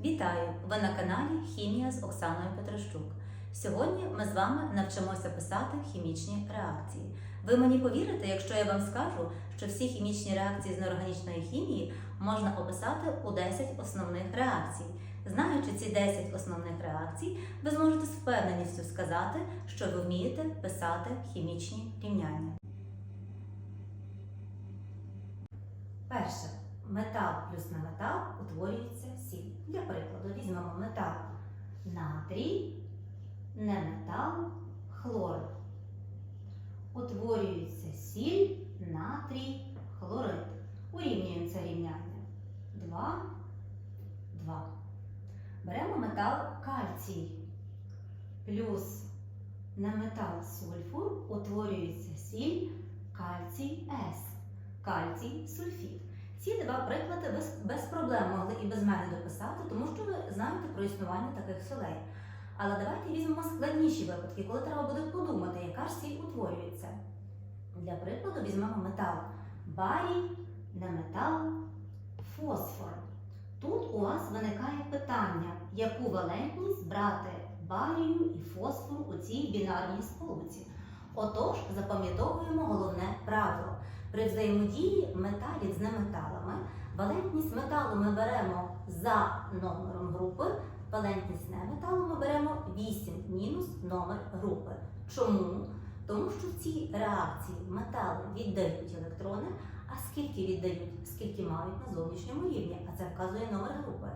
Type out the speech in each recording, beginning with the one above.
Вітаю! Ви на каналі Хімія з Оксаною Петрощук. Сьогодні ми з вами навчимося писати хімічні реакції. Ви мені повірите, якщо я вам скажу, що всі хімічні реакції з неорганічної хімії можна описати у 10 основних реакцій. Знаючи ці 10 основних реакцій, ви зможете з впевненістю сказати, що ви вмієте писати хімічні рівняння. Перше. Метал плюс на метал утворюється сіль. Для прикладу, візьмемо метал натрій, неметал, хлор. Утворюється сіль, натрій, хлорид. Урівнюємо це рівняння. 2, 2. Беремо метал кальцій. Плюс неметал сульфур утворюється сіль, кальцій С. Кальцій сульфід. Ці два приклади ви без проблем могли і без мене дописати, тому що ви знаєте про існування таких солей. Але давайте візьмемо складніші випадки, коли треба буде подумати, яка ж сіль утворюється. Для прикладу візьмемо метал барій, неметал, фосфор. Тут у вас виникає питання, яку валентність брати барію і фосфору у цій бінарній сполуці. Отож, запам'ятовуємо головне правило. При взаємодії металів з неметалами валентність металу ми беремо за номером групи, валентність неметалу ми беремо 8 мінус номер групи. Чому? Тому що в цій реакції метали віддають електрони, а скільки віддають, скільки мають на зовнішньому рівні, а це вказує номер групи.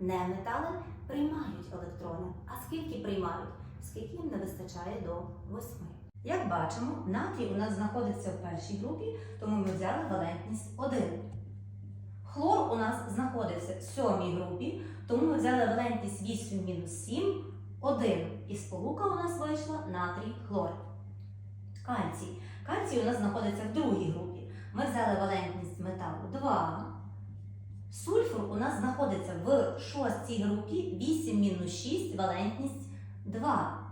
Неметали приймають електрони, а скільки приймають, скільки їм не вистачає до 8. Як бачимо, натрій у нас знаходиться в першій групі, тому ми взяли валентність 1. Хлор у нас знаходиться в сьомій групі, тому ми взяли валентність 8 мінус 7, 1. І сполука у нас вийшла натрій хлор. Кальцій. Кальцій у нас знаходиться в другій групі. Ми взяли валентність металу 2. Сульфур у нас знаходиться в шостій групі 8 мінус 6, валентність 2.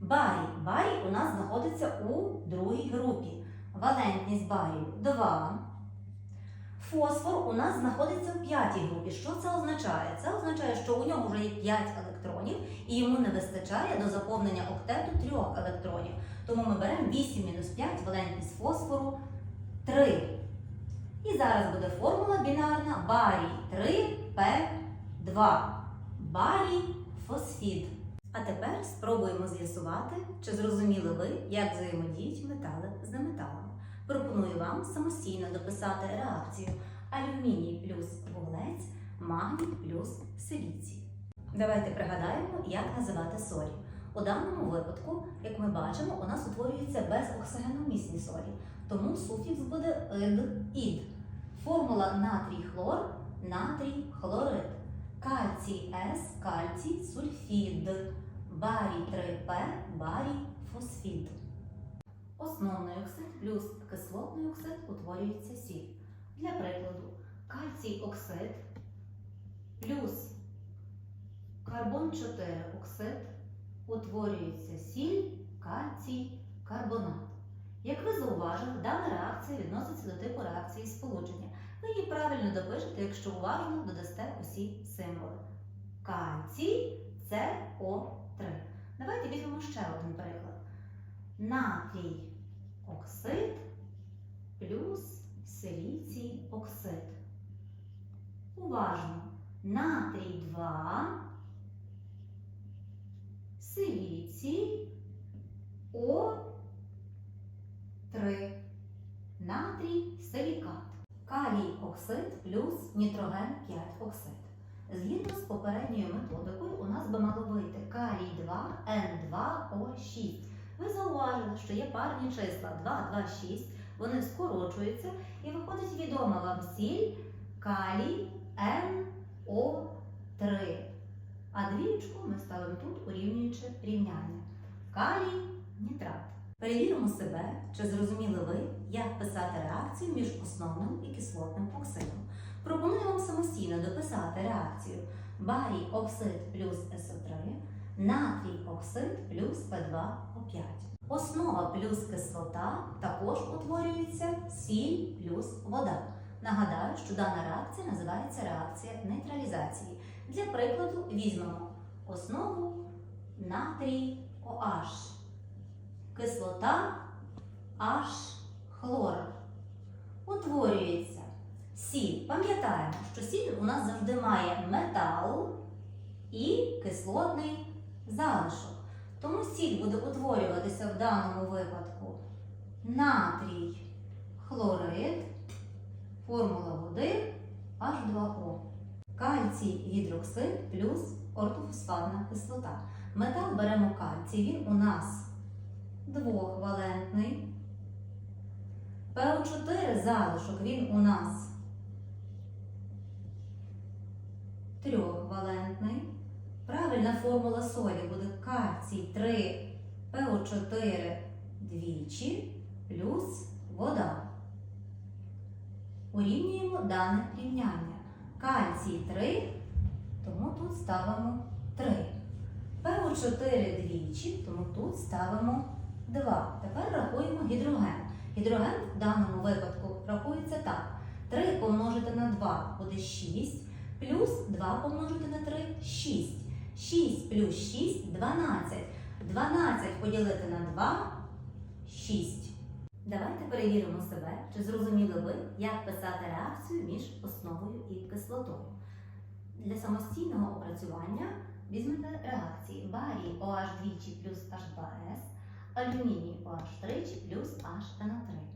Барій. Барій у нас знаходиться у другій групі. Валентність барію 2. Фосфор у нас знаходиться в п'ятій групі. Що це означає? Це означає, що у нього вже є 5 електронів і йому не вистачає до заповнення октету 3 електронів. Тому ми беремо 8 мінус 5 валентність фосфору 3. І зараз буде формула бінарна барій 3П2. Барій фосфід. А тепер спробуємо з'ясувати, чи зрозуміли ви, як взаємодіють метали з неметалами. Пропоную вам самостійно дописати реакцію алюміній плюс вуглець, магній плюс силіцій. Давайте пригадаємо, як називати солі. У даному випадку, як ми бачимо, у нас утворюються безоксигеномісні солі, тому суфікс буде ид ід. Формула натрій хлор, натрій хлорид. Кальцій С, кальцій сульфід, барій 3П, барій фосфід. Основний оксид плюс кислотний оксид утворюється сіль. Для прикладу, кальцій оксид плюс карбон 4 оксид утворюється сіль, кальцій, карбонат. Як ви зауважили, дана реакція відноситься до типу реакції сполучення. Ви її правильно допишете, якщо уважно додасте усі символи. Кальцій СО3. Давайте візьмемо ще один приклад. Натрій оксид плюс силіцій оксид. Уважно. Натрій 2, силіцій О3. Натрій силікат. Калій оксид плюс нітроген 5 оксид. Згідно з попередньою методикою, у нас би мало вийти калій 2 N2O6. Ви зауважили, що є парні числа 2, 2, 6, вони скорочуються і виходить відома вам сіль калій NO3. А двічку ми ставимо тут, урівнюючи рівняння. Калій нітрат. Перевіримо себе, чи зрозуміли ви, як писати реакцію між основним і кислотним оксидом. Пропоную вам самостійно дописати реакцію барій оксид плюс СО3, натрій оксид плюс P2O5. Основа плюс кислота також утворюється сіль плюс вода. Нагадаю, що дана реакція називається реакція нейтралізації. Для прикладу візьмемо основу натрій OH, кислота H хлор. Утворюється сіль. Пам'ятаємо, що сіль у нас завжди має метал і кислотний залишок. Тому сіль буде утворюватися в даному випадку натрій хлорид, формула води H2O. Кальцій гідроксид плюс ортофосфатна кислота. Метал беремо кальцій, він у нас двохвалентний. ПО4 залишок, він у нас трьохвалентний. Правильна формула солі буде кальцій 3 ПО4 двічі плюс вода. Урівнюємо дане рівняння. Кальцій 3, тому тут ставимо 3. ПО4 двічі, тому тут ставимо 2. Тепер рахуємо гідроген. Гідроген в даному випадку рахується так. 3 помножити на 2 буде 6, плюс 2 помножити на 3 6. 6 плюс 6 12. 12 поділити на 2 6. Давайте перевіримо себе, чи зрозуміли ви, як писати реакцію між основою і кислотою. Для самостійного опрацювання візьмете реакції барій OH двічі плюс H2S, алюміній OH тричі плюс HNO3.